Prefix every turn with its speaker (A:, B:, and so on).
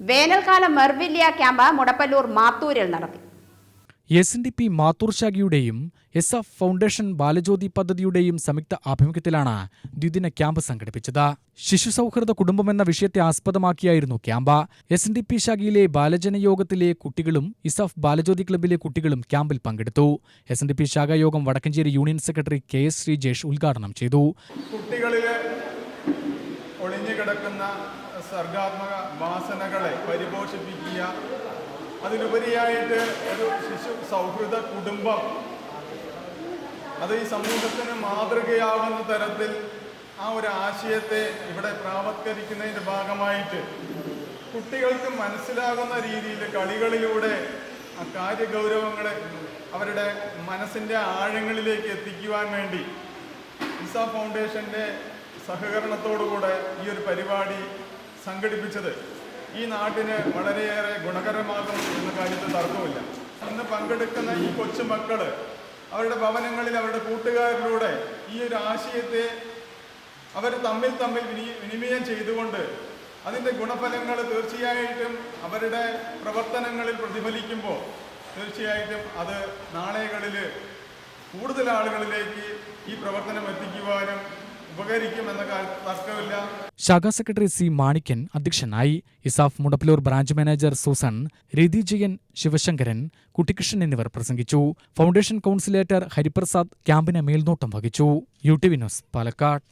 A: വേനൽക്കാല മെർവില്യ ക്യാമ്പ് മുടപ്പല്ലൂർ മാത്തൂരിൽ നടത്തി.
B: S N D P Mathoor ശാഖയുടെയും S F foundation Balajyothi പദ്ധതിയുടെയും സംയുക്ത ആഭിമുഖ്യത്തിലാണ് ദ്വിദിന ക്യാമ്പ് സംഘടിപ്പിച്ചത്. ശിശു സൗഹൃദ കുടുംബം എന്ന വിഷയത്തെ ആസ്പദമാക്കിയായിരുന്നു camp. S N D P ശാഖയിലെ ബാലജനയോഗത്തിലെ കുട്ടികളും ഇസഫ് ബാലജ്യോതി ക്ലബിലെ കുട്ടികളും ക്യാമ്പിൽ പങ്കെടുത്തു. S N D P ശാഖായോഗം Vadakkancheri union secretary K S Sreejesh ഉദ്ഘാടനം ചെയ്തു.
C: കുട്ടികളിൽ ഒളിഞ്ഞു കിടക്കുന്ന സർഗാത്മക വാസനകളെ പരിപോഷിപ്പിക്കുക. അതിലുപരിയായിട്ട് ഒരു ശിശു സൗഹൃദ കുടുംബം. അത് ഈ സമൂഹത്തിന് മാതൃകയാകുന്ന തരത്തിൽ ആ ഒരു ആശയത്തെ ഇവിടെ പ്രാവത്കരിക്കുന്നതിന്റെ ഭാഗമായിട്ട് കുട്ടികൾക്ക് മനസ്സിലാകുന്ന രീതിയിൽ കളികളിലൂടെ ആ കാര്യഗൗരവങ്ങളെ അവരുടെ മനസ്സിന്റെ ആഴങ്ങളിലേക്ക് എത്തിക്കുവാൻ വേണ്ടി ഇസ ഫൗണ്ടേഷന്റെ സഹകരണത്തോടുകൂടെ പരിപാടി സംഘടിപ്പിച്ചത്. ഈ നാട്ടിന് വളരെയേറെ ഗുണകരമാകും എന്ന കാര്യത്തിൽ തർക്കമില്ല ഇന്ന് പങ്കെടുക്കുന്ന ഈ കൊച്ചുമക്കൾ അവരുടെ ഭവനങ്ങളിൽ അവരുടെ കൂട്ടുകാരിലൂടെ ഈ ഒരു ആശയത്തെ അവർ തമ്മിൽ തമ്മിൽ വിനി- വിനിമയം ചെയ്തുകൊണ്ട് അതിന്റെ ഗുണഫലങ്ങൾ തീർച്ചയായിട്ടും അവരുടെ പ്രവർത്തനങ്ങളിൽ പ്രതിഫലിക്കുമ്പോൾ തീർച്ചയായിട്ടും അത് നാളെകളിൽ കൂടുതൽ ആളുകളിലേക്ക് ഈ പ്രവർത്തനം എത്തിക്കുവാനും കാര്യം തർക്കമില്ല.
B: ശാഖാ സെക്രട്ടറി സി മാണിക്കൻ അധ്യക്ഷനായി ESAF Mudappilur branch manager Susan Rathi Jayan Sivasankaran Kuttikrishnan എന്നിവർ പ്രസംഗിച്ചു. ഫൗണ്ടേഷൻ കൗൺസിലേറ്റർ ഹരിപ്രസാദ് ക്യാമ്പിന് മേൽനോട്ടം വഹിച്ചു. U T Vinos Palakkad.